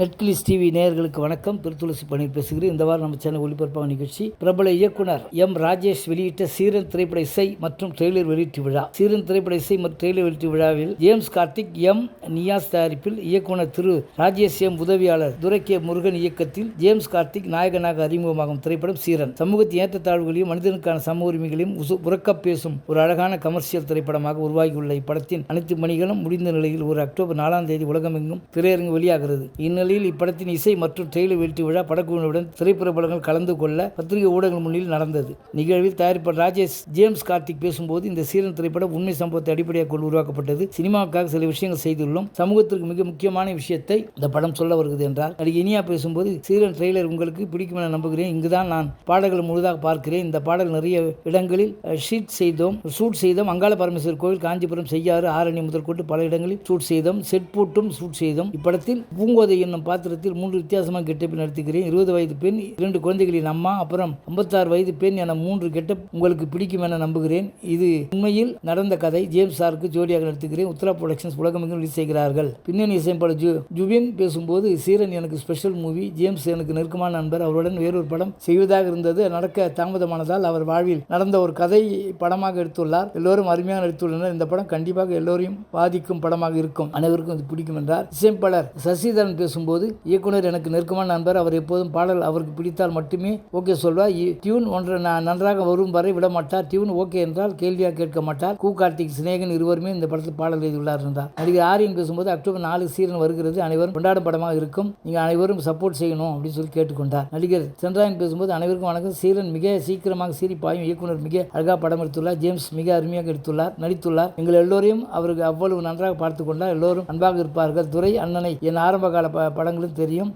நெட்கிலிஸ் TV நேயர்களுக்கு வணக்கம். திருத்துளசி பணி பேசுகிறேன். இந்த வாரம் நம்ம சேனல் ஒளிபரப்பாக நிகழ்ச்சி பிரபல இயக்குனர் எம் ராஜேஷ் வெளியிட்ட சீரன் திரைப்பட இசை மற்றும் ட்ரெய்லர் வெளியீட்டு விழா. சீரன் திரைப்பட இசை மற்றும் ட்ரெய்லர் வெளியீட்டு விழாவில் ஜேம்ஸ் கார்த்திக் எம் நியாஸ் தயாரிப்பில் இயக்குனர் திரு ராஜேஷ் எம் உதவியாளர் துரைக்கே முருகன் இயக்கத்தில் ஜேம்ஸ் கார்த்திக் நாயகனாக அறிமுகமாகும் திரைப்படம் சீரன். சமூகத்தின் ஏற்றத்தாழ்வுகளையும் மனிதனுக்கான சம உரிமைகளையும் உசு- உறக்கப் பேசும் ஒரு அழகான கமர்ஷியல் திரைப்படமாக உருவாகியுள்ள இப்படத்தின் அனைத்து பணிகளும் முடிந்த நிலையில் ஒரு அக்டோபர் நாலாம் தேதி உலகமெங்கும் திரையரங்கு வெளியாகிறது. இந்நிலையில் இப்படத்தின் இசை மற்றும் ட்ரெயிலர் வெளியீட்டு விழா படக்குழுவுடன் திரைப்பிரபலங்கள் கலந்து கொள்ள பத்திரிகை ஊடகங்கள் முன்னில் நடந்தது. நிகழ்வில் தயாரிப்பாளர் ராஜேஷ் ஜேம்ஸ் கார்த்திக் பேசும்போது இந்த சீரன் திரைப்படம் உண்மை சம்பவத்தை அடிப்படையாக கொண்டு உருவாக்கப்பட்டது. சினிமாவுக்காக சில விஷயங்கள் செய்துள்ளோம். சமூகத்திற்கு மிக முக்கியமான விஷயத்தை இந்த படம் சொல்ல வருகிறது என்றார். நடிகை இனியா பேசும்போது சீரன் ட்ரெய்லர் உங்களுக்கு பிடிக்கும் என நம்புகிறேன். இங்குதான் நான் பாடல்கள் முழுதாக பார்க்கிறேன். இந்த பாடல் நிறைய இடங்களில் ஷீட் செய்தோம். ஷூட் செய்தோம். அங்காள பரமேஸ்வரர் கோவில் காஞ்சிபுரம் செய்யாறு ஆரணி முதல் கொண்டு பல இடங்களில் ஷூட் செய்தோம். செட் போட்டும் ஷூட் செய்தோம். இப்படத்தில் பூங்கோதை என்னும் பாத்திரத்தில் மூன்று வித்தியாசமாக கெட்டப்பில் நடித்துக்கிறேன். இருபது வயது பெண் இரண்டு குழந்தைகளின் அம்மா அப்புறம் ஐம்பத்தாறு வயது பெண் என மூன்று கெட்டப் உங்களுக்கு பிடிக்கும் என நம்புகிறேன். இது உண்மையில் நடந்த கதை. ஜேம்ஸ் சாருக்கு ஜோடியாக நடித்துக்கிறேன் உத்தரா புரொடக்ஷன்ஸ் உலகமெங்கும் ரிலீஸ் செய்கிறார்கள். பின்னணி இசைப்பாளர் ஜு ஜுபின் பேசும்போது சீரன் எனக்கு ஸ்பெஷல் மூவி ஜேம்ஸ் எனக்கு நெருக்கமான நண்பர். அவருடன் வேறொரு படம் செய்வதாக இருந்தது. நடக்க தாமதமானதால் அவர் வாழ்வில் நடந்த ஒரு கதை படமாக எடுத்துள்ளார். எல்லோரும் அருமையாக நடித்துள்ளனர். இந்த படம் கண்டிப்பாக எல்லோரையும் பாதிக்கும் படமாக இருக்கும். அனைவருக்கும் இது பிடிக்கும் என்றார். இசைப்பாளர் சசிதரன் பேசும்போது இயக்குனர் எனக்கு நெருக்கமான நண்பர். அவர் எப்போதும் பாடல் அவருக்கு பிடித்தால் மட்டுமே ஓகே சொல்வார். இ- டியூன் ஒன்று நான் நன்றாக வரும் வரை விட மாட்டார். டியூன் ஓகே என்றால் கேள்வியாக கேட்க மாட்டார். கு கார்த்திக் சிநேகன் இருவருமே இந்த படத்தில் பாடல் எழுதியுள்ளார் இருந்தார் நடிகர் ஆரியன் பேசும்போது அக்டோபர் நாலு சீரன் வருகிறது. அனைவரும் கொண்டாடும் படமாக இருக்கும். நீங்கள் அனைவரும் சப்போர்ட் செய்யணும் அப்படின்னு சொல்லி கேட்டுக்கொண்டார். நடிகர் சென்றாயன் பேசும்போது அனைவருக்கும் வணக்கம். சீரன் மிக சீக்கிரமாக சீரிப்பாயும் இயக்குனர் மிக அழகாக படம் எடுத்துள்ளார். ஜேம்ஸ் மிக அருமையாக எடுத்துள்ளார் நடித்துள்ளார். எங்கள் எல்லோரையும் அவருக்கு அவ்வளவு நன்றாக பார்த்து கொண்டார். எல்லோரும் அன்பாக இருப்பார்கள். துரை அண்ணனை என் ஆரம்ப கால படங்களும் தெரியும்.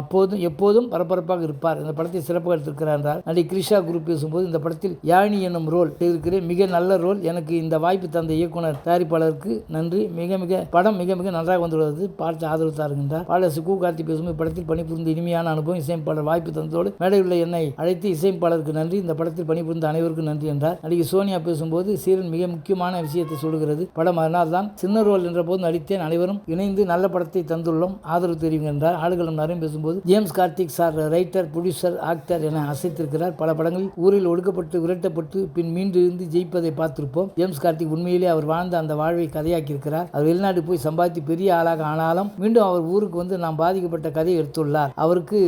அப்போதும் எப்போதும் பரபரப்பாக இருப்பார். இந்த படத்தை சிறப்பாக எடுத்திருக்கிறார் என்றார். நடி கிரிஷா குரு பேசும்போது இந்த படத்தில் யானி என்னும் ரோல் செய்திருக்கிறேன். மிக நல்ல ரோல் எனக்கு இந்த வாய்ப்பு தந்த இயக்குனர் தயாரிப்பாளருக்கு நன்றி. மிக மிக படம் மிக மிக நன்றாக வந்துள்ளது. பார்த்து ஆதரவு தாருகின்றார். பாடல் கு கார்த்தி பேசும்போது படத்தில் பணிபுரிந்த இனிமையான அனுபவம் இசையமைப்பாளர் வாய்ப்பு தந்ததோடு மேடையில் உள்ள என்னை அழைத்து இசையமைப்பாளருக்கு நன்றி. இந்த படத்தில் பணிபுரிந்த அனைவருக்கும் நன்றி என்றார். நடிகை சோனியா பேசும்போது சீரன் மிக முக்கியமான விஷயத்தை சொல்கிறது படம் அதனால் தான் சின்ன ரோல் என்ற போது நடித்தேன். அனைவரும் இணைந்து நல்ல படத்தை தந்துள்ளோம். ஆதரவு முடியும் என்றார் ஆடுகளம் நிறைய பேசும்போது James Karthik sir writer producer actor என அசைத்திருக்கிறார். பல படங்களில் ஊரில் ஒடுக்கப்பட்டு விரட்டப்பட்டு பின் மீண்டு இருந்து ஜெயிப்பதை பார்த்திருப்போம். ஜேம்ஸ் கார்த்திக் உண்மையிலே அவர் வாழ்ந்த அந்த வாழ்வை கதையாக்கியிருக்கிறார். அவர் வெளிநாடு போய் சம்பாதித்து பெரிய ஆளாக ஆனாலும் மீண்டும் அவர் ஊருக்கு வந்து நாம் பாதிக்கப்பட்ட கதையை எடுத்துள்ளார். அவருக்கு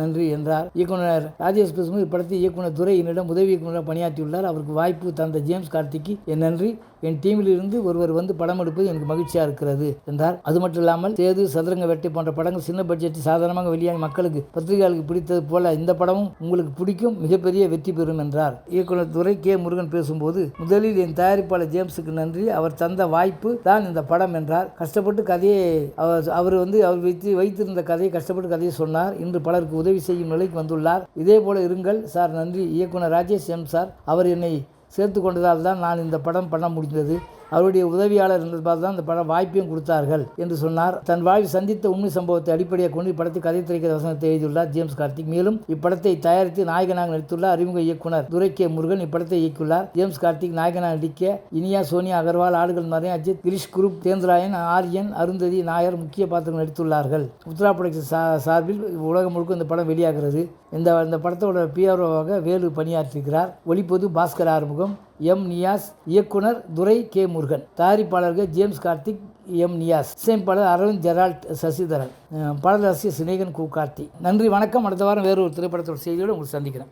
நன்றி என்றார். இயக்குனர் ராஜேஷ் பேசும்போது இப்படத்தை இயக்குனர் துரை என்னிடம் உதவி இயக்குநராக பணியாற்றியுள்ளார். அவருக்கு வாய்ப்பு தந்த ஜேம்ஸ் கார்த்திக்கு என் நன்றி. என் டீமில் இருந்து ஒருவர் வந்து படம் எடுப்பது எனக்கு மகிழ்ச்சியாக இருக்கிறது என்றார். அது மட்டும் இல்லாமல் சேது சதுரங்க வெட்டி போன்ற படங்கள் சின்ன பட்ஜெட் சாதாரணமாக வெளியாகி மக்களுக்கு பத்திரிகையாளருக்கு பிடித்தது போல இந்த படமும் உங்களுக்கு பிடிக்கும் மிகப்பெரிய வெற்றி பெறும் என்றார். இயக்குனர் துறை கே முருகன் பேசும்போது முதலில் என் தயாரிப்பாளர் ஜேம்ஸுக்கு நன்றி அவர் தந்த வாய்ப்பு தான் இந்த படம் என்றார். கஷ்டப்பட்டு கதையை அவர் வந்து அவர் வைத்து வைத்திருந்த கதையை கஷ்டப்பட்டு கதையை சொன்னார். இன்று பலருக்கு உதவி செய்யும் நிலைக்கு வந்துள்ளார். இதே போல இருங்கள். சார் நன்றி. இயக்குனர் ராஜேஷ் எம் சார் அவர் என்னை சேர்த்து கொண்டதால் தான் நான் இந்த படம் பண்ண முடிந்தது. அவருடைய உதவியாளர் இருந்தது பார்த்து தான் இந்த படம் வாய்ப்பையும் கொடுத்தார்கள் என்று சொன்னார். தன் வாழ்வில் சந்தித்த உண்மை சம்பவத்தை அடிப்படையாக கொண்டு இப்படத்தை கதை திரைக்கதை வசனத்தை எழுதியுள்ளார் ஜேம்ஸ் கார்த்திக். மேலும் இப்படத்தை தயாரித்து நாயகனாக நடித்துள்ள அறிமுக இயக்குனர் துரை கே முருகன் இப்படத்தை இயக்கியுள்ளார். ஜேம்ஸ் கார்த்திக் நாயகனாக நடிக்க இனியா சோனியா அகர்வால் ஆடுகள் நிறைய அஜித் கிரிஷ் குரூப் தேந்திராயன் ஆரியன் அருந்ததி நாயர் முக்கிய பாத்திரங்கள் நடித்துள்ளார்கள். உத்ரா புரொடக்ஷன் சா சார்பில் உலகம் முழுக்க இந்த படம் வெளியாகிறது. இந்த இந்த படத்தோட பிஆர்ஓவாக வேலு பணியாற்றியிருக்கிறார். ஒளிப்பொது பாஸ்கர் ஆறுமுகம். எம் நியாஸ் இயக்குனர் துரை கே முருகன். தயாரிப்பாளர்கள் ஜேம்ஸ் கார்த்திக் எம் நியாஸ். இசையமைப்பாளர் அரவிந்த் ஜெரால்ட் சசிதரன். அஹ் பாடலாசிரியர் சினேகன் கு கார்த்தி. நன்றி வணக்கம். அடுத்த வாரம் வேறு ஒரு திரைப்படத்தோட செய்தியோடு உங்களை சந்திக்கிறேன்.